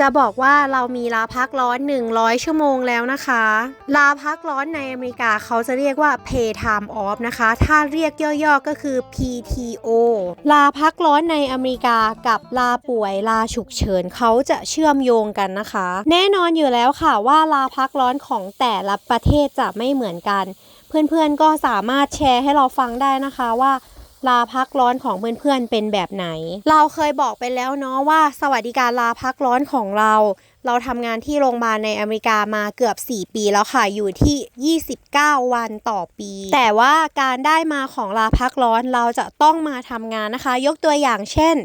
จะบอกว่าเรามีลาพักร้อน 100 ชั่วโมงแล้วนะคะ ลาพักร้อนในอเมริกาเขาจะเรียกว่า pay time off นะคะ ถ้าเรียกย่อๆก็คือ PTO ลาพักร้อนในอเมริกากับลาป่วยลาฉุกเฉินเขาจะเชื่อมโยงกันนะคะ แน่นอนอยู่แล้วค่ะว่าลาพักร้อนของแต่ละประเทศจะไม่เหมือนกัน เพื่อนๆก็สามารถแชร์ให้เราฟังได้นะคะว่า ลาพักร้อนของเพื่อนๆเป็นแบบไหน เราเคยบอกไปแล้วเนาะว่า สวัสดิการลาพักร้อนของเรา เราทำงานที่โรงพยาบาลในอเมริกามาเกือบ 4 ปีแล้วค่ะ อยู่ที่ 29 วันต่อปี แต่ว่าการได้มาของลาพักร้อนเราจะต้องมาทำงานนะคะ ยกตัวอย่างเช่น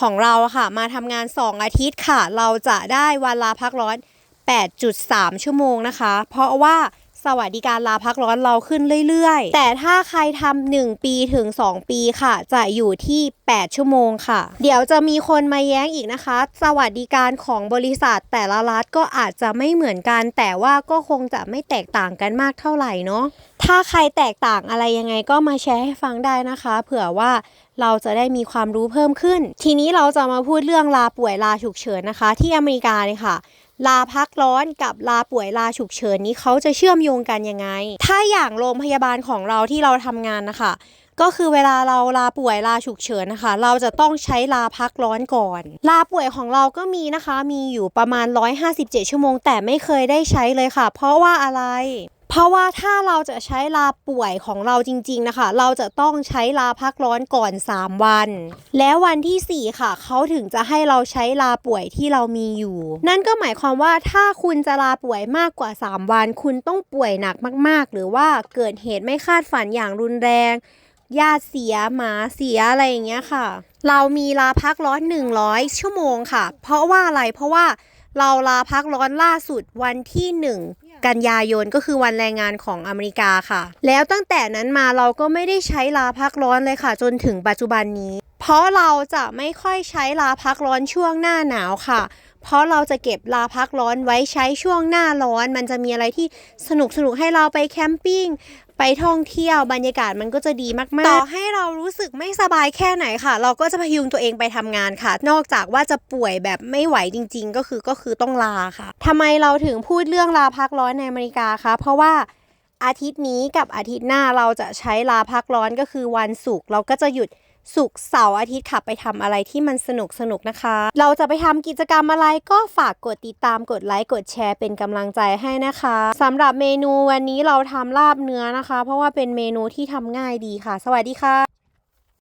ของเราค่ะ มาทำงาน 2 อาทิตย์ค่ะ เราจะได้วันลาพักร้อน 8.3 ชั่วโมงนะคะ เพราะว่า สวัสดิการลาพักร้อนเราขึ้นเรื่อยๆ แต่ถ้าใครทำ1ปีถึง 2 ปีค่ะ จะอยู่ที่ 8 ชั่วโมงค่ะ เดี๋ยวจะมีคนมาแย้งอีกนะคะ สวัสดิการของบริษัทแต่ละรัฐก็อาจจะไม่เหมือนกัน แต่ว่าก็คงจะไม่แตกต่างกันมากเท่าไหร่เนาะถ้าใครแตกต่างอะไรยังไงก็มาแชร์ให้ฟังได้นะคะ เผื่อว่าเราจะได้มีความรู้เพิ่มขึ้น ทีนี้เราจะมาพูดเรื่องลาป่วยลาฉุกเฉินนะคะ ที่อเมริกาเนี่ยค่ะ ลาพักร้อนกับลาป่วยลาฉุกเฉินนี้เขาจะเชื่อมโยงกันยังไง ถ้าอย่างโรงพยาบาลของเราที่เราทำงานนะคะก็คือเวลาเราลาป่วยลาฉุกเฉินนะคะ เราจะต้องใช้ลาพักร้อนก่อน ลาป่วยของเราก็มีนะคะ มีอยู่ประมาณ 157 ชั่วโมง แต่ไม่เคยได้ใช้เลยค่ะ เพราะว่าอะไร เพราะว่าถ้าเราจะใช้ลาป่วยของเราจริง ๆนะคะ เราจะต้องใช้ลาพักร้อนก่อน 3 วัน แล้ววันที่ 4 ค่ะ เขาถึงจะให้เราใช้ลาป่วยที่เรามีอยู่ นั่นก็หมายความว่าถ้าคุณจะลาป่วยมากกว่า 3 วัน คุณต้องป่วยหนักมาก ๆ หรือว่าเกิดเหตุไม่คาดฝันอย่างรุนแรงญาติเสียหมาเสียอะไรอย่างเงี้ยค่ะ เรามีลาพักร้อน 100 ชั่วโมงค่ะ เพราะว่าอะไรเพราะว่าเราลาพักร้อนล่าสุดวันที่ 1 กันยายนก็คือวันแรงงานของอเมริกาค่ะ แล้วตั้งแต่นั้นมาเราก็ไม่ได้ใช้ลาพักร้อนเลยค่ะ จนถึงปัจจุบันนี้ เพราะเราจะไม่ค่อยใช้ลาพักร้อนช่วงหน้าหนาวค่ะ เพราะเราจะเก็บลาพักร้อนไว้ใช้ช่วงหน้าร้อน มันจะมีอะไรที่สนุกสนุกให้เราไปแคมปิ้งไปท่องเที่ยวบรรยากาศมันก็จะดีมากๆต่อให้เรารู้สึกไม่สบายแค่ไหนค่ะ เราก็จะพยุงตัวเองไปทำงานค่ะ นอกจากว่าจะป่วยแบบไม่ไหวจริง ๆ ก็คือก็คือต้องลาค่ะทำไมเราถึงพูดเรื่องลาพักร้อนในอเมริกาคะเพราะว่าอาทิตย์นี้กับอาทิตย์หน้าเราจะใช้ลาพักร้อนก็คือวันศุกร์เราก็จะหยุด ศุกร์เสาร์อาทิตย์ค่ะไปทำอะไรที่มันสนุกสนุกนะคะ เราจะไปทำกิจกรรมอะไรก็ฝากกดติดตามกดไลค์กดแชร์เป็นกำลังใจให้นะคะสำหรับเมนูวันนี้เราทำลาบเนื้อนะคะ เพราะว่าเป็นเมนูที่ทำง่ายดีค่ะ สวัสดีค่ะ